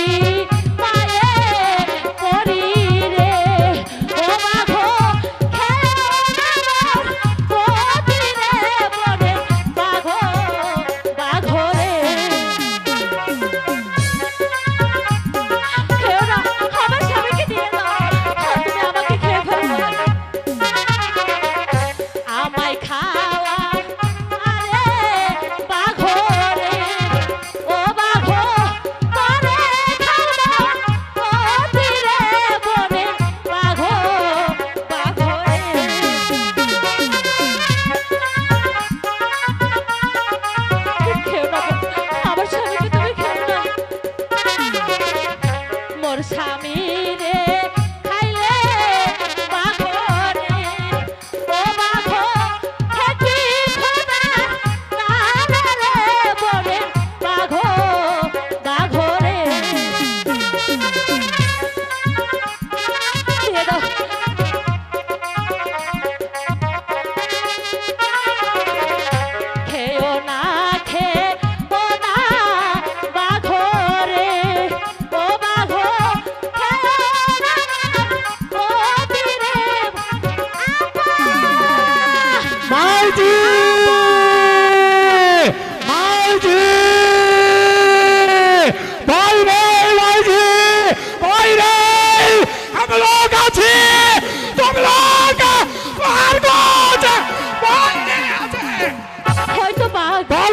aqui.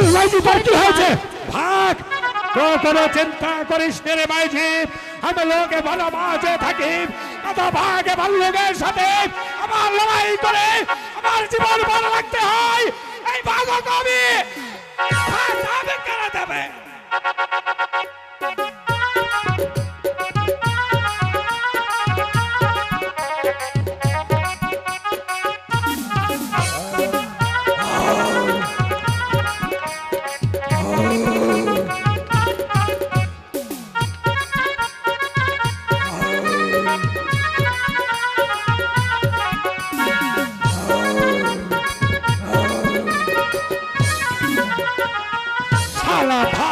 কি হয়েছে? ভাগ। কোনো চিন্তা করিস রে মাইঝি আমি লোকে ভালো মাঝে থাকি। কত ভাগে ভালো লোকের সাথে। আমার লড়াই করে আমার জীবন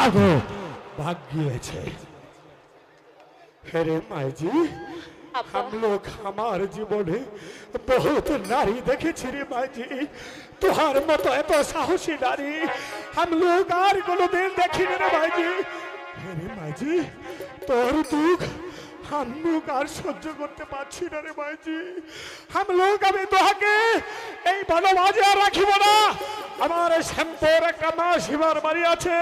લાગો ભાગ્ય છે হেরে মাইজি হাম লোক আমার জীবনে বহুত নারী দেখেছি রে মাইজি। তোহার মতো এত সাহসী নারী হাম লোক আর কোনোদিন দেখিনি রে মাইজি। হেরে মাইজি তোর দুঃখ হাম লোক আর সহ্য করতে পারছি না রে মাইজি। হাম লোক আমি তোহাকে এই বনবাজে আর রাখিব না। আমার শ্যাম্পোর একটা মা শিবার বাড়ি আছে।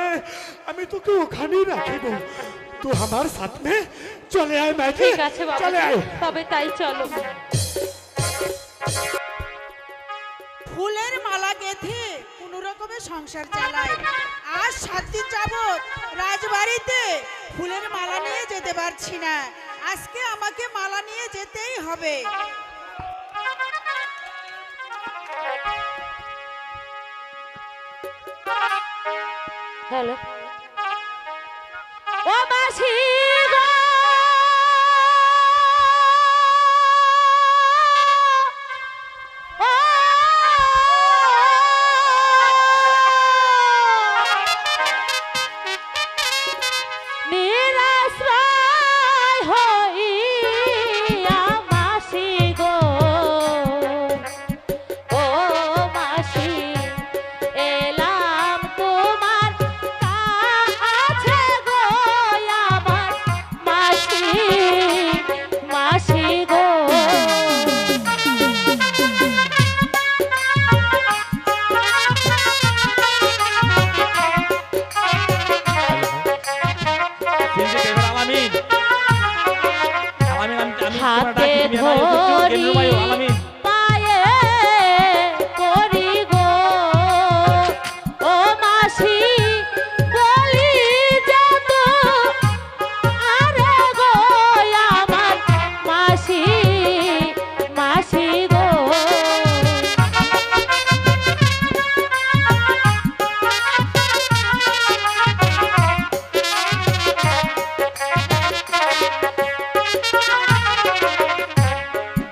আমি তোকে ওখানেই রাখিব। তুই আমার সাথ মে চলে আয় ঠিক আছে চলে আয়। তবে তাই চলো। ফুলের মালা গেঁথে কোনো রকমের সংসার চালায় আর সাত দিন যাবৎ রাজবাড়িতে ফুলের মালা নিয়ে যেতে পারছি না। আজকে আমাকে মালা নিয়ে যেতেই হবে। হ্যালো ও মাসি!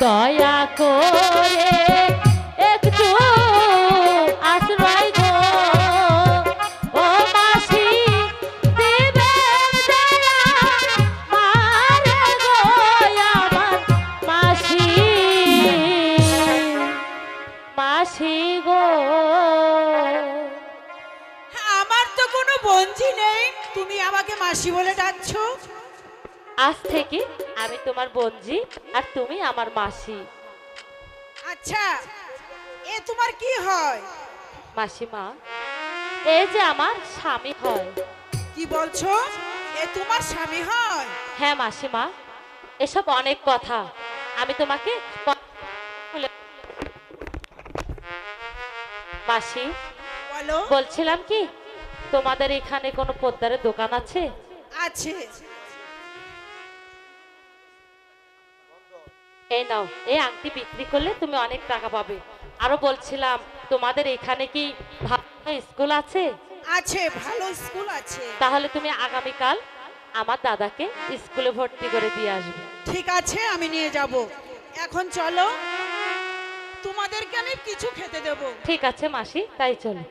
দয়া করে একটু আশ্রয় গো। ও মাসি দিবেন মারে গো আমার মাসি। মাসি গো। আমার তো কোনো বঞ্জি নেই, তুমি আমাকে মাসি বলে ডাকছো। আজ থেকে আমি তোমার বঞ্জি আর তুমি আমার মাসি। আচ্ছা এ তোমার কি হয়? মাসিমা এই যে আমার স্বামী হয়। কি বলছো? এ তোমার স্বামী হয়? হ্যাঁ মাসিমা এসব অনেক কথা। আমি তোমাকে মাসি বলছিলাম কি তোমাদের এখানে কোনো পোদ্দারের দোকান আছে? আছে। এই নাও এই আংটি বিক্রি করলে তুমি অনেক টাকা পাবে। আরও বলছিলাম তোমাদের এখানে কি ভালো স্কুল আছে? আছে ভালো স্কুল আছে। তাহলে তুমি আগামীকাল আমার দাদাকে স্কুলে ভর্তি করে দিয়ে আসবে। ঠিক আছে আমি নিয়ে যাব। এখন চলো তোমাদেরকে আমি কিছু খেতে দেবো। ঠিক আছে মাসি তাই চলো।